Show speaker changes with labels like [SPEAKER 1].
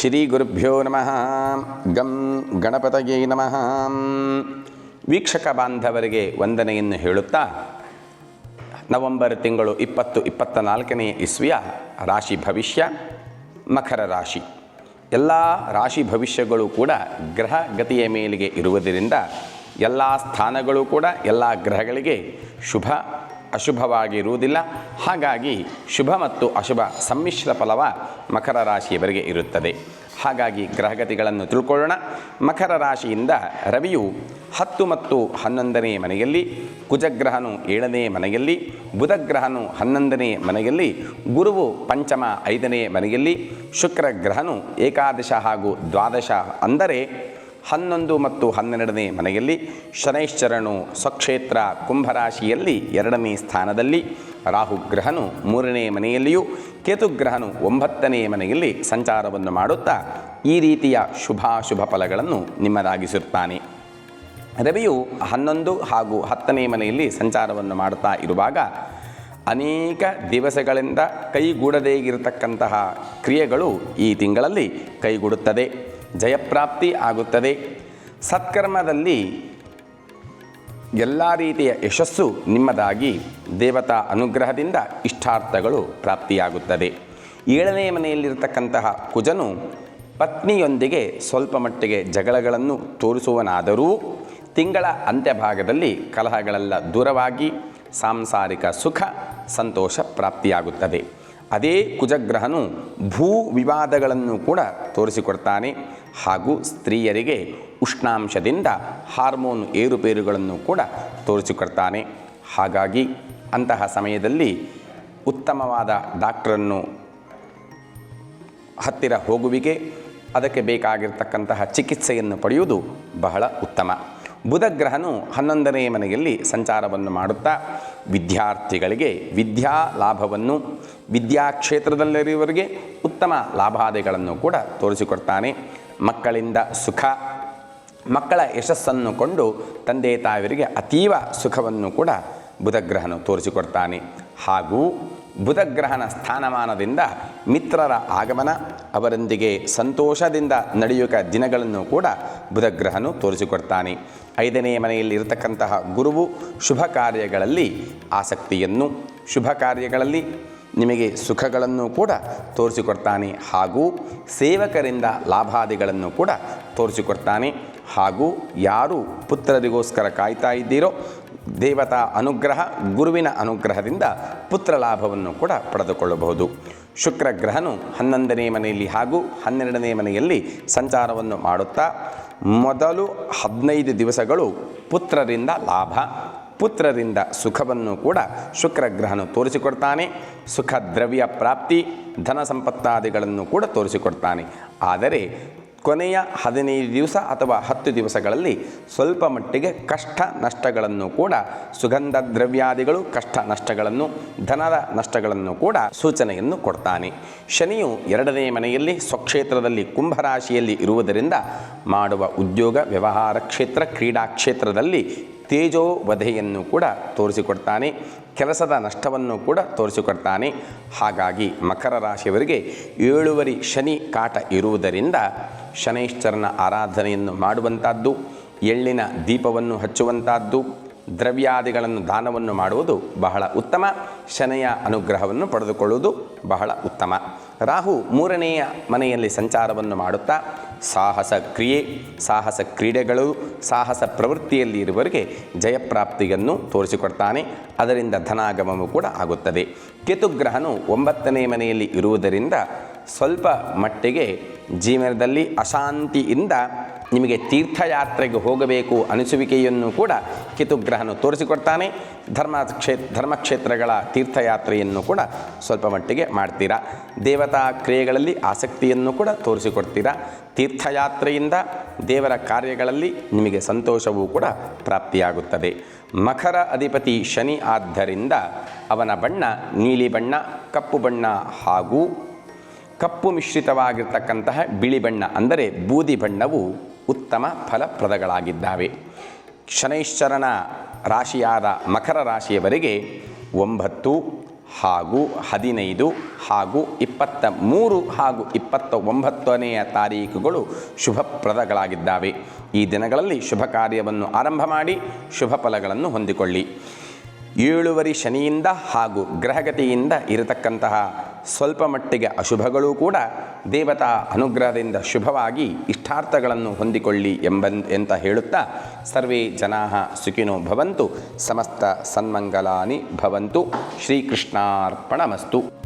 [SPEAKER 1] ಶ್ರೀ ಗುರುಭ್ಯೋ ನಮಃ. ಗಂ ಗಣಪತಯೇ ನಮಃ. ವೀಕ್ಷಕ ಬಾಂಧವರಿಗೆ ವಂದನೆಯನ್ನು ಹೇಳುತ್ತಾ, ನವೆಂಬರ್ ತಿಂಗಳು ಇಪ್ಪತ್ತು ಇಪ್ಪತ್ತ ನಾಲ್ಕನೇ ಇಸ್ವಿಯ ರಾಶಿ ಭವಿಷ್ಯ, ಮಕರ ರಾಶಿ. ಎಲ್ಲ ರಾಶಿ ಭವಿಷ್ಯಗಳು ಕೂಡ ಗ್ರಹ ಗತಿಯ ಮೇಲಿಗೆ ಇರುವುದರಿಂದ ಎಲ್ಲ ಸ್ಥಾನಗಳು ಕೂಡ ಎಲ್ಲ ಗ್ರಹಗಳಿಗೆ ಶುಭ ಅಶುಭವಾಗಿರುವುದಿಲ್ಲ. ಹಾಗಾಗಿ ಶುಭ ಮತ್ತು ಅಶುಭ ಸಮ್ಮಿಶ್ರ ಫಲವ ಮಕರ ರಾಶಿಯವರೆಗೆ ಇರುತ್ತದೆ. ಹಾಗಾಗಿ ಗ್ರಹಗತಿಗಳನ್ನು ತಿಳ್ಕೊಳ್ಳೋಣ. ಮಕರ ರಾಶಿಯಿಂದ ರವಿಯು ಹತ್ತು ಮತ್ತು ಹನ್ನೊಂದನೇ ಮನೆಯಲ್ಲಿ, ಕುಜಗ್ರಹನು ಏಳನೇ ಮನೆಯಲ್ಲಿ, ಬುಧಗ್ರಹನು ಹನ್ನೊಂದನೇ ಮನೆಯಲ್ಲಿ, ಗುರುವು ಪಂಚಮ ಐದನೇ ಮನೆಯಲ್ಲಿ, ಶುಕ್ರಗ್ರಹನು ಏಕಾದಶ ಹಾಗೂ ದ್ವಾದಶ ಅಂದರೆ ಹನ್ನೊಂದು ಮತ್ತು ಹನ್ನೆರಡನೇ ಮನೆಯಲ್ಲಿ ಶನೈಶ್ಚರನು ಸ್ವಕ್ಷೇತ್ರ ಕುಂಭರಾಶಿಯಲ್ಲಿ ಎರಡನೇ ಸ್ಥಾನದಲ್ಲಿ ರಾಹುಗ್ರಹನು ಮೂರನೇ ಮನೆಯಲ್ಲಿಯೂ ಕೇತುಗ್ರಹನು ಒಂಬತ್ತನೇ ಮನೆಯಲ್ಲಿ ಸಂಚಾರವನ್ನು ಮಾಡುತ್ತಾ ಈ ರೀತಿಯ ಶುಭಾಶುಭ ಫಲಗಳನ್ನು ನಿಮ್ಮದಾಗಿಸುತ್ತಾನೆ ರವಿಯು ಹನ್ನೊಂದು ಹಾಗೂ ಹತ್ತನೇ ಮನೆಯಲ್ಲಿ ಸಂಚಾರವನ್ನು ಮಾಡುತ್ತಾ ಇರುವಾಗ ಅನೇಕ ದಿವಸಗಳಿಂದ ಕೈಗೂಡದೇ ಇರತಕ್ಕಂತಹ ಕ್ರಿಯೆಗಳು ಈ ತಿಂಗಳಲ್ಲಿ ಕೈಗೂಡುತ್ತದೆ. ಜಯಪ್ರಾಪ್ತಿ ಆಗುತ್ತದೆ. ಸತ್ಕರ್ಮದಲ್ಲಿ ಎಲ್ಲ ರೀತಿಯ ಯಶಸ್ಸು ನಿಮ್ಮದಾಗಿ ದೇವತಾ ಅನುಗ್ರಹದಿಂದ ಇಷ್ಟಾರ್ಥಗಳು ಪ್ರಾಪ್ತಿಯಾಗುತ್ತದೆ. ಏಳನೇ ಮನೆಯಲ್ಲಿರತಕ್ಕಂತಹ ಕುಜನು ಪತ್ನಿಯೊಂದಿಗೆ ಸ್ವಲ್ಪ ಮಟ್ಟಿಗೆ ಜಗಳಗಳನ್ನು ತೋರಿಸುವನಾದರೂ ತಿಂಗಳ ಅಂತ್ಯಭಾಗದಲ್ಲಿ ಕಲಹಗಳೆಲ್ಲ ದೂರವಾಗಿ ಸಾಂಸಾರಿಕ ಸುಖ, ಸಂತೋಷ ಪ್ರಾಪ್ತಿಯಾಗುತ್ತದೆ. ಅದೇ ಕುಜಗ್ರಹನು ಭೂ ವಿವಾದಗಳನ್ನು ಕೂಡ ತೋರಿಸಿಕೊಡ್ತಾನೆ. ಹಾಗೂ ಸ್ತ್ರೀಯರಿಗೆ ಉಷ್ಣಾಂಶದಿಂದ ಹಾರ್ಮೋನ್ ಏರುಪೇರುಗಳನ್ನು ಕೂಡ ತೋರಿಸಿಕೊಡ್ತಾನೆ. ಹಾಗಾಗಿ ಅಂತಹ ಸಮಯದಲ್ಲಿ ಉತ್ತಮವಾದ ಡಾಕ್ಟ್ರನ್ನು ಹತ್ತಿರ ಹೋಗುವಿಕೆ, ಅದಕ್ಕೆ ಬೇಕಾಗಿರ್ತಕ್ಕಂತಹ ಚಿಕಿತ್ಸೆಯನ್ನು ಪಡೆಯುವುದು ಬಹಳ ಉತ್ತಮ. ಬುಧಗ್ರಹನು ಹನ್ನೊಂದನೇ ಮನೆಯಲ್ಲಿ ಸಂಚಾರವನ್ನು ಮಾಡುತ್ತಾ, ವಿದ್ಯಾರ್ಥಿಗಳಿಗೆ ವಿದ್ಯಾ ಲಾಭವನ್ನು ವಿದ್ಯಾಕ್ಷೇತ್ರದಲ್ಲಿರುವವರಿಗೆ ಉತ್ತಮ ಲಾಭಾದಿಗಳನ್ನು ಕೂಡ ತೋರಿಸಿಕೊಡ್ತಾನೆ. ಮಕ್ಕಳಿಂದ ಸುಖ, ಮಕ್ಕಳ ಯಶಸ್ಸನ್ನು ಕೊಂಡು ತಂದೆ ತಾಯಿಯರಿಗೆ ಅತೀವ ಸುಖವನ್ನು ಕೂಡ ಬುಧಗ್ರಹನು ತೋರಿಸಿಕೊಡ್ತಾನೆ. ಹಾಗೂ ಬುಧಗ್ರಹನ ಸ್ಥಾನಮಾನದಿಂದ ಮಿತ್ರರ ಆಗಮನ, ಅವರೊಂದಿಗೆ ಸಂತೋಷದಿಂದ ನಡೆಯುವ ದಿನಗಳನ್ನು ಕೂಡ ಬುಧಗ್ರಹನು ತೋರಿಸಿಕೊಡ್ತಾನೆ. ಐದನೇ ಮನೆಯಲ್ಲಿ ಇರತಕ್ಕಂತಹ ಗುರುವು ಶುಭ ಕಾರ್ಯಗಳಲ್ಲಿ ಆಸಕ್ತಿಯನ್ನು, ಶುಭ ಕಾರ್ಯಗಳಲ್ಲಿ ನಿಮಗೆ ಸುಖಗಳನ್ನು ಕೂಡ ತೋರಿಸಿಕೊಡ್ತಾನೆ ಹಾಗೂ ಸೇವಕರಿಂದ ಲಾಭಾದಿಗಳನ್ನು ಕೂಡ ತೋರಿಸಿಕೊಡ್ತಾನೆ ಹಾಗೂ ಯಾರು ಪುತ್ರರಿಗೋಸ್ಕರ ಕಾಯ್ತಾ ಇದ್ದೀರೋ ದೇವತಾ ಅನುಗ್ರಹ, ಗುರುವಿನ ಅನುಗ್ರಹದಿಂದ ಪುತ್ರ ಲಾಭವನ್ನು ಕೂಡ ಪಡೆದುಕೊಳ್ಳಬಹುದು. ಶುಕ್ರ ಗ್ರಹನು ಹನ್ನೊಂದನೇ ಮನೆಯಲ್ಲಿ ಹಾಗೂ ಹನ್ನೆರಡನೇ ಮನೆಯಲ್ಲಿ ಸಂಚಾರವನ್ನು ಮಾಡುತ್ತಾ, ಮೊದಲು ಹದಿನೈದು ದಿವಸಗಳು ಪುತ್ರರಿಂದ ಲಾಭ ಪುತ್ರರಿಂದ ಸುಖವನ್ನು ಕೂಡ ಶುಕ್ರಗ್ರಹನು ತೋರಿಸಿಕೊಡ್ತಾನೆ. ಸುಖ ದ್ರವ್ಯ ಪ್ರಾಪ್ತಿ, ಧನ ಸಂಪತ್ತಾದಿಗಳನ್ನು ಕೂಡ ತೋರಿಸಿಕೊಡ್ತಾನೆ. ಆದರೆ ಕೊನೆಯ ಹದಿನೈದು ದಿವಸ ಅಥವಾ ಹತ್ತು ದಿವಸಗಳಲ್ಲಿ ಸ್ವಲ್ಪ ಮಟ್ಟಿಗೆ ಕಷ್ಟ ನಷ್ಟಗಳನ್ನು ಕೂಡ, ಸುಗಂಧ ದ್ರವ್ಯಾದಿಗಳು ಕಷ್ಟ ನಷ್ಟಗಳನ್ನು, ಧನದ ನಷ್ಟಗಳನ್ನು ಕೂಡ ಸೂಚನೆಯನ್ನು ಕೊಡ್ತಾನೆ. ಶನಿಯು ಎರಡನೇ ಮನೆಯಲ್ಲಿ ಸ್ವಕ್ಷೇತ್ರದಲ್ಲಿ ಕುಂಭರಾಶಿಯಲ್ಲಿ ಇರುವುದರಿಂದ ಮಾಡುವ ಉದ್ಯೋಗ, ವ್ಯವಹಾರ ಕ್ಷೇತ್ರ, ಕ್ರೀಡಾ ಕ್ಷೇತ್ರದಲ್ಲಿ ತೇಜೋವಧೆಯನ್ನು ಕೂಡ ತೋರಿಸಿಕೊಡ್ತಾನೆ, ಕೆಲಸದ ನಷ್ಟವನ್ನು ಕೂಡ ತೋರಿಸಿಕೊಡ್ತಾನೆ. ಹಾಗಾಗಿ ಮಕರ ರಾಶಿಯವರಿಗೆ ಏಳುವರಿ ಶನಿ ಕಾಟ ಇರುವುದರಿಂದ ಶನೈಶ್ಚರನ ಆರಾಧನೆಯನ್ನು ಮಾಡುವಂಥದ್ದು ಎಳ್ಳಿನ ದೀಪವನ್ನು ಹಚ್ಚುವಂಥದ್ದು ದ್ರವ್ಯಾದಿಗಳನ್ನು ದಾನವನ್ನು ಮಾಡುವುದು ಬಹಳ ಉತ್ತಮ. ಶನೆಯ ಅನುಗ್ರಹವನ್ನು ಪಡೆದುಕೊಳ್ಳುವುದು ಬಹಳ ಉತ್ತಮ. ರಾಹು ಮೂರನೆಯ ಮನೆಯಲ್ಲಿ ಸಂಚಾರವನ್ನು ಮಾಡುತ್ತಾ ಸಾಹಸ ಕ್ರಿಯೆ, ಸಾಹಸ ಕ್ರೀಡೆಗಳು, ಸಾಹಸ ಪ್ರವೃತ್ತಿಯಲ್ಲಿ ಇರುವವರಿಗೆ ಜಯಪ್ರಾಪ್ತಿಯನ್ನು ತೋರಿಸಿಕೊಡ್ತಾನೆ. ಅದರಿಂದ ಧನಾಗಮವು ಕೂಡ ಆಗುತ್ತದೆ. ಕೇತುಗ್ರಹನು ಒಂಬತ್ತನೇ ಮನೆಯಲ್ಲಿ ಇರುವುದರಿಂದ ಸ್ವಲ್ಪ ಮಟ್ಟಿಗೆ ಜೀವನದಲ್ಲಿ ಅಶಾಂತಿಯಿಂದ ನಿಮಗೆ ತೀರ್ಥಯಾತ್ರೆಗೆ ಹೋಗಬೇಕು ಅನಿಸುವಿಕೆಯನ್ನು ಕೂಡ ಕಿತುಗ್ರಹನು ತೋರಿಸಿಕೊಡ್ತಾನೆ. ಧರ್ಮ ಕ್ಷೇ, ಧರ್ಮಕ್ಷೇತ್ರಗಳ ತೀರ್ಥಯಾತ್ರೆಯನ್ನು ಕೂಡ ಸ್ವಲ್ಪ ಮಟ್ಟಿಗೆ ಮಾಡ್ತೀರಾ. ದೇವತಾ ಕ್ರಿಯೆಗಳಲ್ಲಿ ಆಸಕ್ತಿಯನ್ನು ಕೂಡ ತೋರಿಸಿಕೊಡ್ತೀರಾ. ತೀರ್ಥಯಾತ್ರೆಯಿಂದ ದೇವರ ಕಾರ್ಯಗಳಲ್ಲಿ ನಿಮಗೆ ಸಂತೋಷವೂ ಕೂಡ ಪ್ರಾಪ್ತಿಯಾಗುತ್ತದೆ. ಮಕರ ಅಧಿಪತಿ ಶನಿ ಆದ್ದರಿಂದ ಅವನ ಬಣ್ಣ ನೀಲಿ ಬಣ್ಣ, ಕಪ್ಪು ಬಣ್ಣ ಹಾಗೂ ಕಪ್ಪು ಮಿಶ್ರಿತವಾಗಿರ್ತಕ್ಕಂತಹ ಬಿಳಿ ಬಣ್ಣ ಅಂದರೆ ಬೂದಿ ಬಣ್ಣವು ಉತ್ತಮ ಫಲಪ್ರದಗಳಾಗಿದ್ದಾವೆ. ಶನೈಶ್ಚರನ ರಾಶಿಯಾದ ಮಕರ ರಾಶಿಯವರೆಗೆ ಒಂಬತ್ತು ಹಾಗೂ ಹದಿನೈದು ಹಾಗೂ ಇಪ್ಪತ್ತ ಮೂರು ಹಾಗೂ ಇಪ್ಪತ್ತ ಒಂಬತ್ತನೆಯ ತಾರೀಕುಗಳು ಶುಭಪ್ರದಗಳಾಗಿದ್ದಾವೆ. ಈ ದಿನಗಳಲ್ಲಿ ಶುಭ ಕಾರ್ಯವನ್ನು ಆರಂಭ ಮಾಡಿ ಶುಭ ಫಲಗಳನ್ನು ಹೊಂದಿಕೊಳ್ಳಿ. ಏಳುವರಿ ಶನಿಯಿಂದ ಹಾಗೂ ಗ್ರಹಗತಿಯಿಂದ ಇರತಕ್ಕಂತಹ ಸ್ವಲ್ಪ ಮಟ್ಟಿಗೆ ಅಶುಭಗಳೂ ಕೂಡ ದೇವತಾ ಅನುಗ್ರಹದಿಂದ ಶುಭವಾಗಿ ಇಷ್ಟಾರ್ಥಗಳನ್ನು ಹೊಂದಿಕೊಳ್ಳಿ ಎಂಬನ್ ಎಂತ ಹೇಳುತ್ತಾ, ಸರ್ವೇ ಜನಾ ಸುಖಿನೋ ಭವಂತು, ಸಮಸ್ತ ಸನ್ಮಂಗಲಾನಿ ಭವಂತು, ಶ್ರೀಕೃಷ್ಣಾರ್ಪಣಮಸ್ತು.